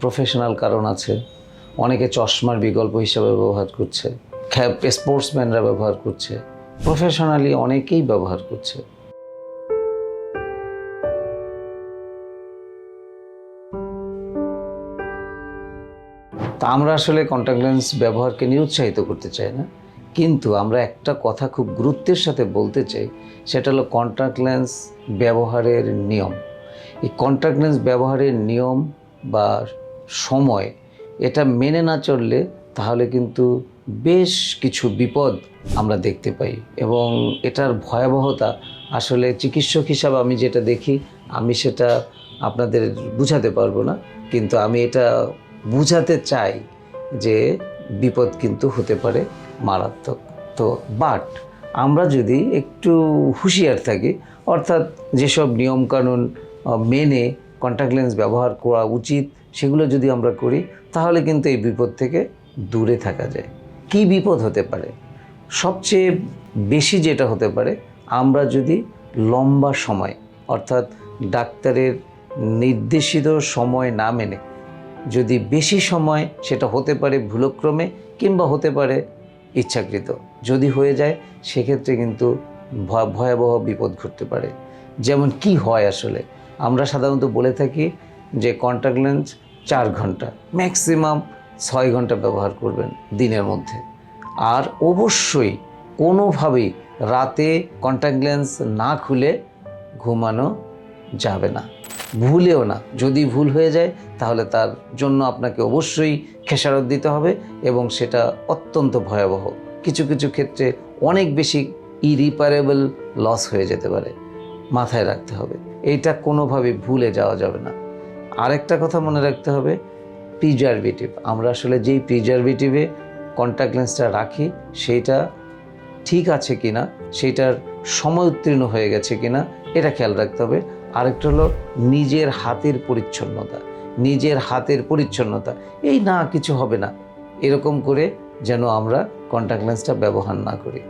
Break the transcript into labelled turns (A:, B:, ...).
A: Professional কারণ আছে। অনেকে চশমার বিকল্প হিসাবে ব্যবহার করছে। স্পোর্টসম্যানরা ব্যবহার করছে। প্রফেশনালি অনেকেই ব্যবহার করছে। তা আমরা আসলে কন্ট্যাক্ট লেন্স ব্যবহারকে নিরুৎসাহিত করতে চাই না। কিন্তু আমরা একটা কথা খুব গুরুত্বের সাথে বলতে চাই, সেটা হলো কন্ট্যাক্ট লেন্স ব্যবহারের নিয়ম। এই কন্ট্যাক্ট লেন্স ব্যবহারের নিয়ম বা সময়। এটা মেনে না চললে তাহলে কিন্তু বেশ কিছু বিপদ আমরা দেখতে পাই এবং এটার ভয়াবহতা আসলে চিকিৎসক হিসাবে আমি যেটা দেখি, আমি সেটা আপনাদের বুঝাতে পারব না। কিন্তু আমি এটা বুঝাতে চাই যে বিপদ কিন্তু হতে পারে মারাত্মক। তো বাট আমরা যদি একটু হুঁশিয়ার থাকি, অর্থাৎ যেসব নিয়মকানুন মেনে কন্ট্যাক্ট লেন্স ব্যবহার করা উচিত, সেগুলো যদি আমরা করি, তাহলে কিন্তু এই বিপদ থেকে দূরে থাকা যায়। কি বিপদ হতে পারে? সবচেয়ে বেশি যেটা হতে পারে, আমরা যদি লম্বা সময়, অর্থাৎ ডাক্তারের নির্দেশিত সময় না মেনে, যদি বেশি সময় সেটা হতে পারে ভুলক্রমে কিংবা হতে পারে ইচ্ছাকৃত, যদি হয়ে যায়, সেক্ষেত্রে কিন্তু ভয়- ভয়াবহ বিপদ ঘটতে পারে। যেমন কি হয় আসলে? আমরা সাধারণত বলে থাকি যে কন্ট্যাক্ট লেন্স চার ঘণ্টা ম্যাক্সিমাম ছয় ঘণ্টা ব্যবহার করবেন দিনের মধ্যে। আর অবশ্যই কোনোভাবেই রাতে কন্ট্যাক্ট লেন্স না খুলে ঘুমানো যাবে না। ভুলেও না, যদি ভুল হয়ে যায় তাহলে তার জন্য আপনাকে অবশ্যই খেসারত দিতে হবে এবং সেটা অত্যন্ত ভয়াবহ। কিছু কিছু ক্ষেত্রে অনেক বেশি ইরিপারেবল লস হয়ে যেতে পারে। মাথায় রাখতে হবে। এইটা কোনোভাবে ভুলে যাওয়া যাবে না। আরেকটা কথা মনে রাখতে হবে প্রিজারভেটিভ আমরা আসলে যেই প্রিজারভেটিভে কন্ট্যাক্ট লেন্সটা রাখি, সেইটা ঠিক আছে কি না সেইটার সময় উত্তীর্ণ হয়ে গেছে কিনা, এটা খেয়াল রাখতে হবে। আরেকটা হলো নিজের হাতের পরিচ্ছন্নতা, নিজের হাতের পরিচ্ছন্নতা। এই না কিছু হবে না। এরকম করে যেন আমরা কন্ট্যাক্ট লেন্সটা ব্যবহার না করি।